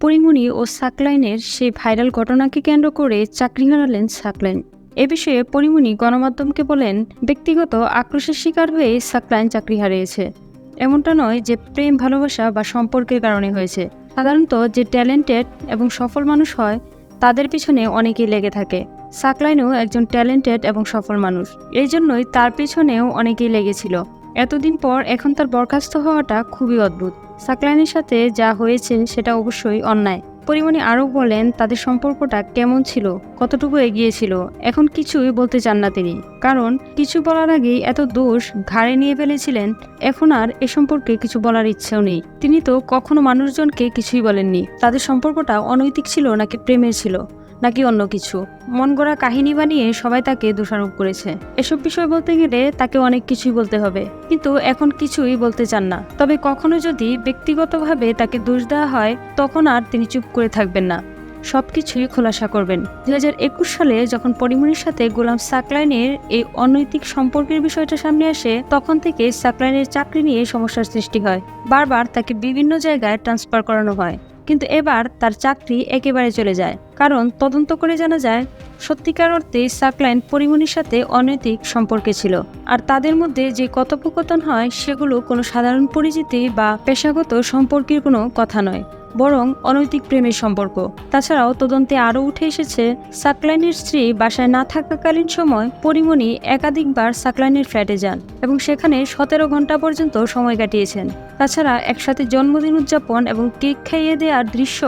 পরিমণি ও সাকলাইনের সেই ভাইরাল ঘটনাকে কেন্দ্র করে চাকরি হারালেন সাকলাইন। এ বিষয়ে পরিমণি গণমাধ্যমকে বলেন, ব্যক্তিগত আক্রোশের শিকার হয়ে সাকলাইন চাকরি হারিয়েছে। এমনটা নয় যে প্রেম, ভালোবাসা বা সম্পর্কের কারণে হয়েছে। সাধারণত যে ট্যালেন্টেড এবং সফল মানুষ হয়, তাদের পিছনে অনেকেই লেগে থাকে। সাকলাইনও একজন ট্যালেন্টেড এবং সফল মানুষ। এই জন্যই তার পিছনেও অনেকেই লেগেছিল। এতদিন পর এখন তার বরখাস্ত হওয়াটা খুবই অদ্ভুত। সাকলাইনের সাথে যা হয়েছে সেটা অবশ্যই অন্যায়। পরিমণি আরও বলেন, তাদের সম্পর্কটা কেমন ছিল, কতটুকু এগিয়েছিল এখন কিছুই বলতে চান না তিনি। কারণ, কিছু বলার আগেই এত দোষ ঘাড়ে নিয়ে ফেলেছিলেন, এখন আর এ সম্পর্কে কিছু বলার ইচ্ছেও নেই। তিনি তো কখনো মানুষজনকে কিছুই বলেননি। তাদের সম্পর্কটা অনৈতিক ছিল নাকি প্রেমের ছিল? নাকি অন্য কিছু? মন গড়া কাহিনী বানিয়ে সবাই তাকে দোষারোপ করেছে। এসব বিষয় বলতে গেলে তাকে অনেক কিছুই বলতে হবে। কিন্তু এখন কিছুই বলতে চান না। তবে কখনো যদি ব্যক্তিগতভাবে তাকে দোষ দেওয়া হয়, তখন আর তিনি চুপ করে থাকবেন না। সবকিছুই খোলাসা করবেন। দু হাজার একুশ সালে যখন পরিমণির সাথে গোলাম সাকলাইনের এই অনৈতিক সম্পর্কের বিষয়টা সামনে আসে, তখন থেকে সাকলাইনের চাকরি নিয়ে সমস্যার সৃষ্টি হয়। বারবার তাকে বিভিন্ন জায়গায় ট্রান্সফার করানো হয়। কিন্তু এবার তার চাকরি একেবারে চলে যায়। কারণ তদন্ত করে জানা যায়, সত্যিকার অর্থে সাকলাইন পরিমণির সাথে অনৈতিক সম্পর্কে ছিল। আর তাদের মধ্যে যে কথোপকথন হয়, সেগুলো কোনো সাধারণ পরিচিতি বা পেশাগত সম্পর্কের কোনো কথা নয়। বরং অনৈতিক প্রেমের সম্পর্ক। তাছাড়াও তদন্তে আরও উঠে এসেছে, সাকলাইনের স্ত্রী বাসায় না থাকাকালীন সময় পরিমণি একাধিকবার সাকলাইনের ফ্ল্যাটে যান এবং সেখানে সতেরো ঘণ্টা পর্যন্ত সময় কাটিয়েছেন। তাছাড়া একসাথে জন্মদিন উদযাপন এবং কেক খাইয়ে দেওয়ার দৃশ্য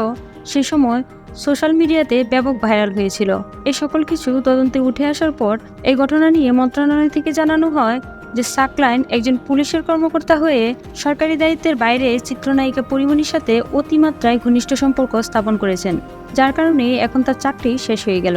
সে সময় সোশ্যাল মিডিয়াতে ব্যাপক ভাইরাল হয়েছিল। এই সকল কিছু তদন্তে উঠে আসার পর এই ঘটনা নিয়ে মন্ত্রণালয় থেকে জানানো হয় যে সাকলাইন একজন পুলিশের কর্মকর্তা হয়ে সরকারি দায়িত্বের বাইরে চিত্রনায়িকা পরিমণির সাথে অতিমাত্রায় ঘনিষ্ঠ সম্পর্ক স্থাপন করেছেন, যার কারণে এখন তার চাকরি শেষ হয়ে গেল।